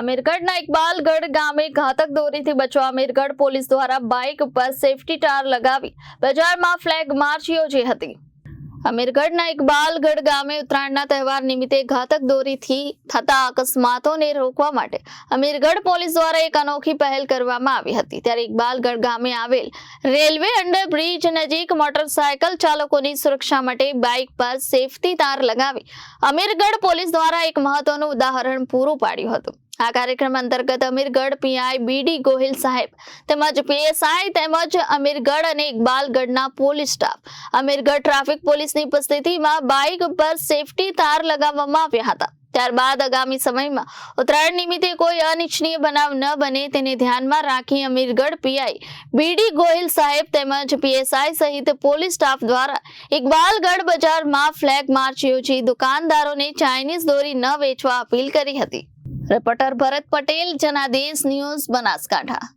અમીરગઢના ઇકબાલગઢ ગામે ઘાતક દોરીથી બચવા અમીરગઢ પોલીસ દ્વારા બાઇક પર સેફટી ટાર લગાવી બજારમાં ફ્લેગ માર્ચ યોજી હતી. અમીરગઢના ઇકબાલગઢ ગામે ઉત્તરાયણના તહેવાર નિમિત્તે ઘાતક દોરીથી થતા અકસ્માતોને રોકવા માટે અમીરગઢ પોલીસ દ્વારા એક અનોખી પહેલ કરવામાં આવી હતી. ત્યારે ઇકબાલગઢ ગામે આવેલ રેલવે અંડરબ્રિજ નજીક મોટરસાયકલ ચાલકોની સુરક્ષા માટે બાઇક પર સેફટી તાર લગાવી અમીરગઢ પોલીસ દ્વારા એક મહત્વનું ઉદાહરણ પૂરું પાડ્યું હતું. આ કાર્યક્રમ અંતર્ગત અમીરગઢ પીઆઈ બીડી ગોહિલ સાહેબ તેમજ પીએસઆઈ તેમજ અમીરગઢ અને ઇકબાલગઢના પોલીસ સ્ટાફ. અમીરગઢ ટ્રાફિક પોલીસની ઉપસ્થિતિમાં બાઇક પર સેફટી તાર લગાવવામાં આવ્યા હતા. ત્યારબાદ આગામી સમયમાં ઉત્તરાયણ નિમિત્તે કોઈ અનિચ્છનીય બનાવ ન બને તેને ધ્યાનમાં રાખી અમીરગઢ પીઆઈ બીડી ગોહિલ સાહેબ તેમજ પીએસઆઈ સહિત પોલીસ સ્ટાફ દ્વારા ઇકબાલગઢ બજારમાં ફ્લેગ માર્ચ યોજી દુકાનદારોને ચાઇનીઝ દોરી ન વેચવા અપીલ કરી હતી. Reporter Bharat Patel Janadesh news Banaskantha